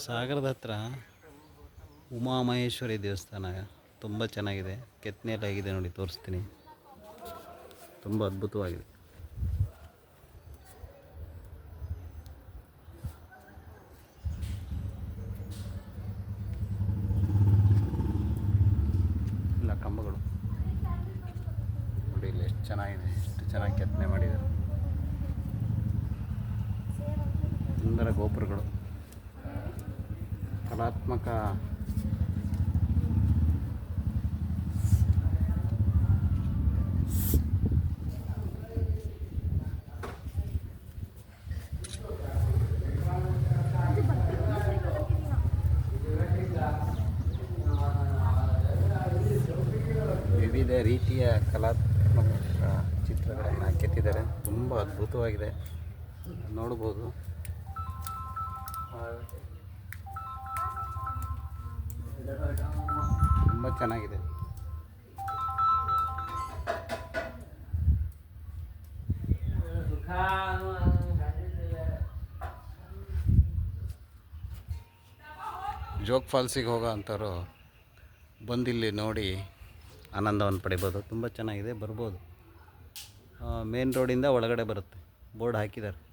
ಸಾಗರದ ಹತ್ರ ಉಮಾಮಹೇಶ್ವರಿ ದೇವಸ್ಥಾನ ತುಂಬ ಚೆನ್ನಾಗಿದೆ. ಕೆತ್ತನೆಯಲ್ಲಾಗಿದೆ ನೋಡಿ, ತೋರಿಸ್ತೀನಿ. ತುಂಬ ಅದ್ಭುತವಾಗಿದೆ. ಇಲ್ಲ, ಕಂಬಗಳು. ನೋಡಿ, ಇಲ್ಲಿ ಎಷ್ಟು ಚೆನ್ನಾಗಿದೆ, ಎಷ್ಟು ಚೆನ್ನಾಗಿ ಕೆತ್ತನೆ ಮಾಡಿದ್ದಾರೆ. ಸುಂದರ ಗೋಪುರಗಳು. ಕಲಾತ್ಮಕ ವಿವಿಧ ರೀತಿಯ ಕಲಾತ್ಮಕ ಚಿತ್ರಗಳನ್ನು ಕೆತ್ತಿದ್ದಾರೆ. ತುಂಬ ಅದ್ಭುತವಾಗಿದೆ. ನೋಡ್ಬೋದು. ತುಂಬ ಚೆನ್ನಾಗಿದೆ. ಜೋಗ್ ಫಾಲ್ಸಿಗೆ ಹೋಗೋ ಅಂಥವ್ರು ಬಂದಿಲ್ಲಿ ನೋಡಿ ಆನಂದವನ್ನು ಪಡಿಬೋದು. ತುಂಬ ಚೆನ್ನಾಗಿದೆ, ಬರ್ಬೋದು. ಮೇನ್ ರೋಡಿಂದ ಒಳಗಡೆ ಬರುತ್ತೆ. ಬೋರ್ಡ್ ಹಾಕಿದ್ದಾರೆ.